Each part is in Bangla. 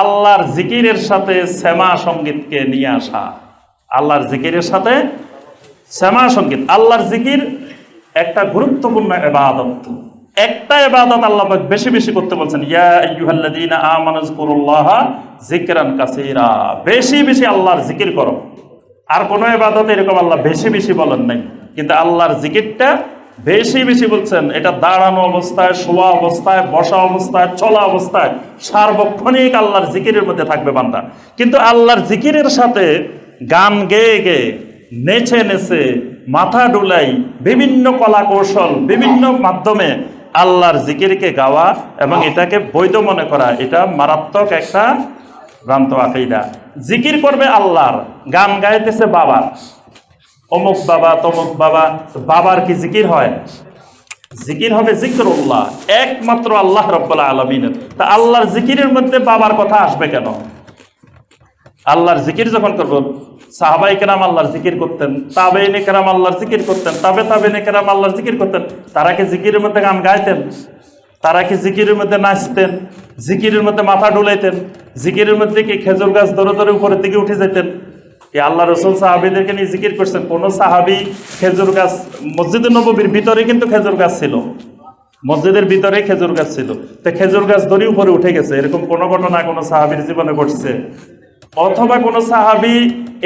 আল্লাহর জিকিরের সাথে শ্যামা সঙ্গীতকে নিয়ে আসা। আল্লাহর জিকিরের সাথে শ্যামা সংগীত। আল্লাহর জিকির একটা গুরুত্বপূর্ণ এবাদত একটা এবাদত আল্লাহ বেশি বেশি করতে বলছেন কাসীরা। বেশি বেশি আল্লাহর জিকির করো। আর কোনো এবাদত এরকম আল্লাহ বেশি বেশি বলেন নাই। কিন্তু আল্লাহর জিকিরটা বেশি বেশি বলছেন, এটা দাঁড়ানো অবস্থায়, শোয়া অবস্থায়, বসা অবস্থায়, চলা অবস্থায় সার্বক্ষণিক আল্লাহর জিকিরের মধ্যে থাকবে বান্দা। কিন্তু আল্লাহর জিকিরের সাথে গান গেয়ে গেয়ে, নেচে নেচে, মাথা ডুলাই বিভিন্ন কলা কৌশল বিভিন্ন মাধ্যমে আল্লাহর জিকিরকে গাওয়া এবং এটাকে বৈধ মনে করা, এটা মারাত্মক একটা ভ্রান্ত আকিদা। জিকির করবে আল্লাহর, গান গাইতেছে বাবার। অমুক বাবা, তমুক বাবা, বাবার কি জিকির হয়? জিকির হবে জিক্রুল্লাহ, একমাত্র আল্লাহ রব্বুল্লাহ আলমিনের। তা আল্লাহর জিকিরের মধ্যে বাবার কথা আসবে কেন? আল্লাহর জিকির যখন করব সাহাবাই কেরাম আল্লাহর জিকির করতেন, তাবেইনে কেরাম আল্লাহর জিকির করতেন, তাবে তাবেইনে কেরাম আল্লাহর জিকির করতেন, তারা কি জিকিরের মধ্যে গান গাইতেন? তারা কি জিকিরের মধ্যে নাচতেন? জিকিরের মধ্যে মাথা ডুলাইতেন জিকিরের মধ্যে কি খেজুর গাছ ধরে ধরে উপরের দিকে উঠে যেতেন? এই আল্লাহ রসুল সাহাবিদেরকে নিয়ে জিকির করছেন। কোনো সাহাবি খেজুর গাছ, মসজিদ নবীর ভিতরে কিন্তু খেজুর গাছ ছিল। মসজিদের ভিতরে খেজুর গাছ ছিল। তো খেজুর গাছ দড়ি উপরে উঠে গেছে, এরকম কোনো ঘটনা কোনো সাহাবির জীবনে ঘটছে? অথবা কোনো সাহাবি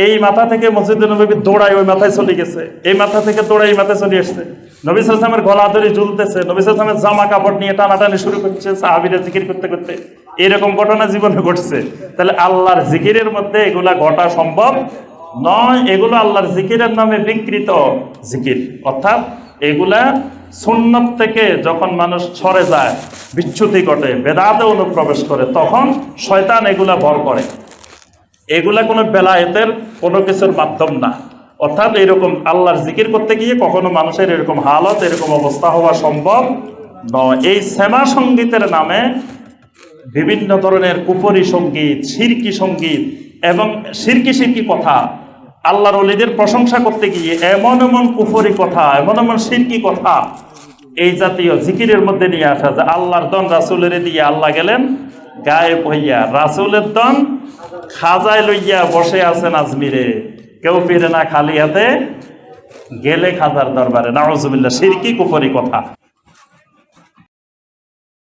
এই মাথা থেকে মসজিদ নবী দৌড়ায়, ওই মাথায় চলে গেছে। এই মাথা থেকে দৌড়ায়, এই মাথায় চলে আসছে। নবী সালামের গলা ধরে ঝুলতেছে নবী সালামের জামা কাপড় নিয়ে টানাটানি শুরু করছে সাহাবিরা জিকির করতে করতে। এরকম ঘটনা জীবনে ঘটছে। তাহলে আল্লাহর জিকিরের মধ্যে এগুলা ঘটা সম্ভব নয়, এগুলো আল্লাহর জিকিরের নামে বিকৃত জিকির। অর্থাৎ এগুলা সুন্নত থেকে যখন মানুষ ছড়ে যায়, বিচ্যুতি ঘটে, বেদাতে অনুপ্রবেশ করে, তখন শয়তান এগুলা ভর করে। এগুলা কোনো বেলায়েতের কোনো কিছুর মাধ্যম না। অর্থাৎ এরকম আল্লাহর জিকির করতে গিয়ে কখনো মানুষের এরকম হালত, এরকম অবস্থা হওয়া সম্ভব নয়। এই শ্যামা সঙ্গীতের নামে বিভিন্ন ধরনের কুপরি সংগীত, সিরকি সংগীত এবং সিরকি সিরকি কথা আল্লাহর অলিদের প্রশংসা করতে গিয়ে এমন এমন কুফরি কথা, এমন এমন সিরকি কথা এই জাতীয় জিকিরের মধ্যে নিয়ে আসা যে আল্লাহর দন রাসুলের দিয়ে আল্লাহ গেলেন, গায়েব হইয়া রাসুলের দন খাজায় লইয়া বসে আছেন আজমিরে। কেউ ফিরে না খালি হাতে গেলে খাজার দরবারে। নাউজুবিল্লাহ সিরকি কুফরি কথা।